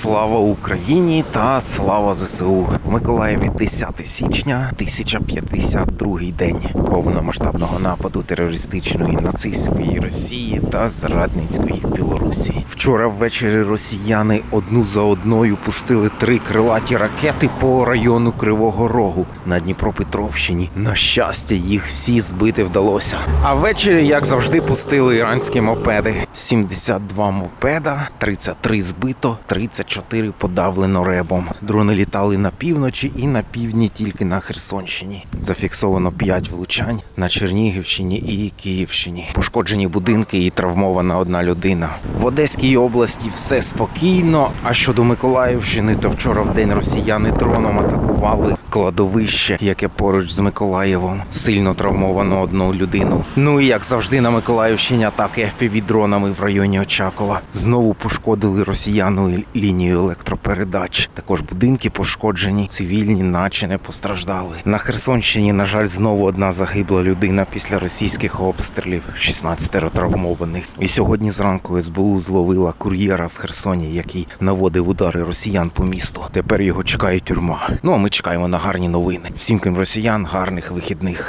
Слава Україні та слава ЗСУ в Миколаєві 10 січня 1052 день повномасштабного нападу терористичної нацистської Росії та зрадницької Білорусі. Вчора ввечері росіяни одну за одною пустили три крилаті ракети по району Кривого Рогу на Дніпропетровщині. На щастя, їх всі збити вдалося. А ввечері, як завжди, пустили іранські мопеди. 72 мопеда, 33 збито, 34 подавлено ребом. Дрони літали на півночі і на півдні тільки на Херсонщині. Зафіксовано 5 влучань на Чернігівщині і Київщині. Пошкоджені будинки і травмована одна людина. В Одеській області все спокійно. А щодо Миколаївщини, то вчора в день росіяни дроном атакували кладовище, яке поруч з Миколаєвом. Сильно травмовано одну людину. Ну і як завжди на Миколаївщині атаки FPV-дронами в районі Очакова. Знову пошкодили росіяну лінію електропередач. Також будинки пошкоджені, цивільні, наче не постраждали. На Херсонщині, на жаль, знову одна загибла людина після російських обстрілів, 16 травмованих. І сьогодні зранку СБУ зловила кур'єра в Херсоні, який наводив удари росіян по місту. Тепер його чекає тюрма. Ну а ми чекаємо на гарні новини. Всім крім росіян, гарних вихідних.